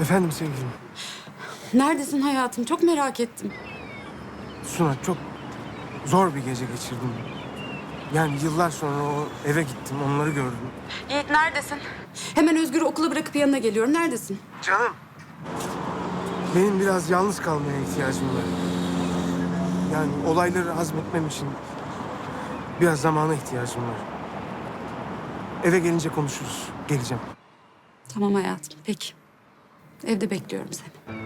Efendim sevgilim. Neredesin hayatım? Çok merak ettim. Suna çok zor bir gece geçirdim. Yani yıllar sonra o eve gittim, onları gördüm. Yiğit neredesin? Hemen Özgür'ü okula bırakıp yanına geliyorum. Neredesin? Canım. Benim biraz yalnız kalmaya ihtiyacım var. Yani olayları hazmetmem için biraz zamana ihtiyacım var. Eve gelince konuşuruz. Geleceğim. Tamam hayatım. Peki. Evde bekliyorum seni.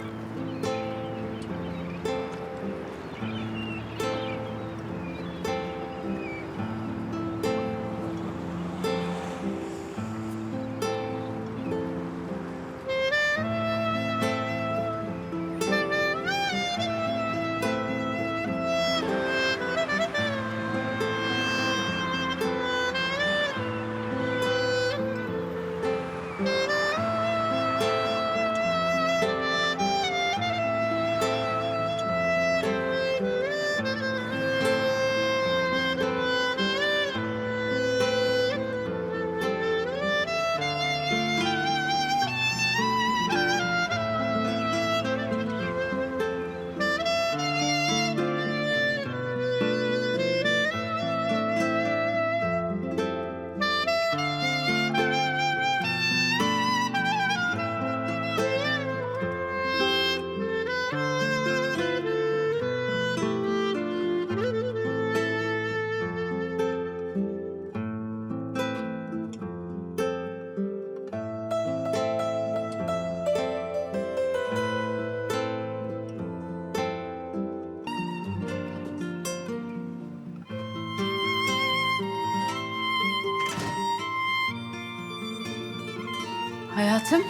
Hayatım.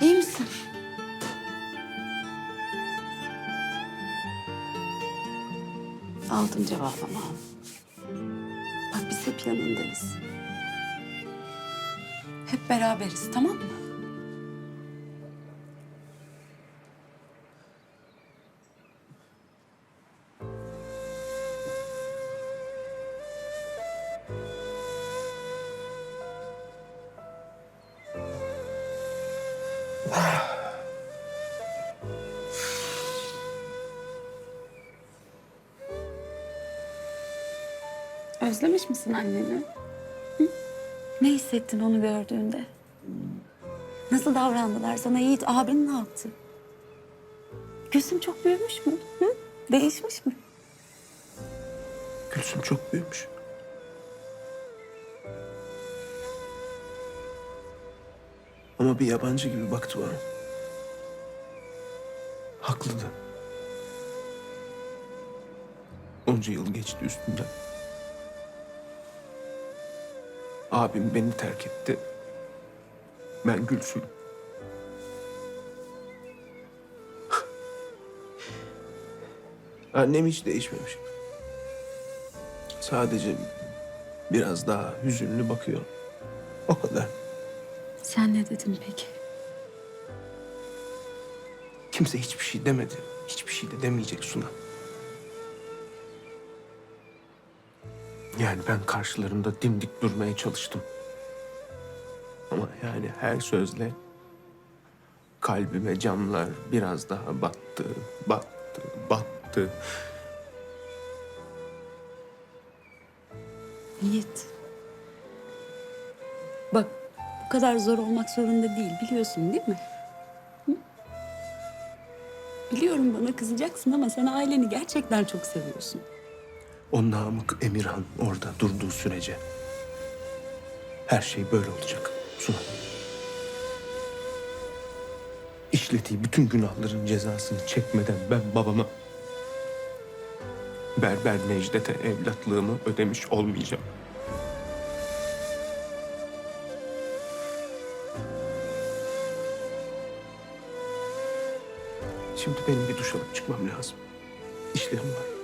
iyi misin? Aldım cevabımı. Bak biz hep yanındayız. Hep beraberiz tamam mı? Özlemiş misin anneni? Hı? Ne hissettin onu gördüğünde? Nasıl davrandılar sana Yiğit? Abin ne yaptı? Gözüm çok büyümüş mü? Hı? Değişmiş mi? Gülsüm çok büyümüş. Ama bir yabancı gibi baktı bana. Haklı da. Onca yıl geçti üstünden. Abim beni terk etti. Ben Gülsüm. Annem hiç değişmemiş. Sadece biraz daha hüzünlü bakıyor. O kadar. Sen ne dedin peki? Kimse hiçbir şey demedi. Hiçbir şey de demeyecek Suna. Yani ben karşılarında dimdik durmaya çalıştım. Ama yani her sözle kalbime camlar biraz daha battı, battı, battı. Yiğit. Bak bu kadar zor olmak zorunda değil biliyorsun değil mi? Hı? Biliyorum bana kızacaksın ama sen aileni gerçekten çok seviyorsun. O Namık Emirhan orada durduğu sürece her şey böyle olacak Suna. İşlediği bütün günahların cezasını çekmeden ben babama Berber Necdet'e evlatlığımı ödemiş olmayacağım. Şimdi benim bir duş alıp çıkmam lazım. İşlerim var.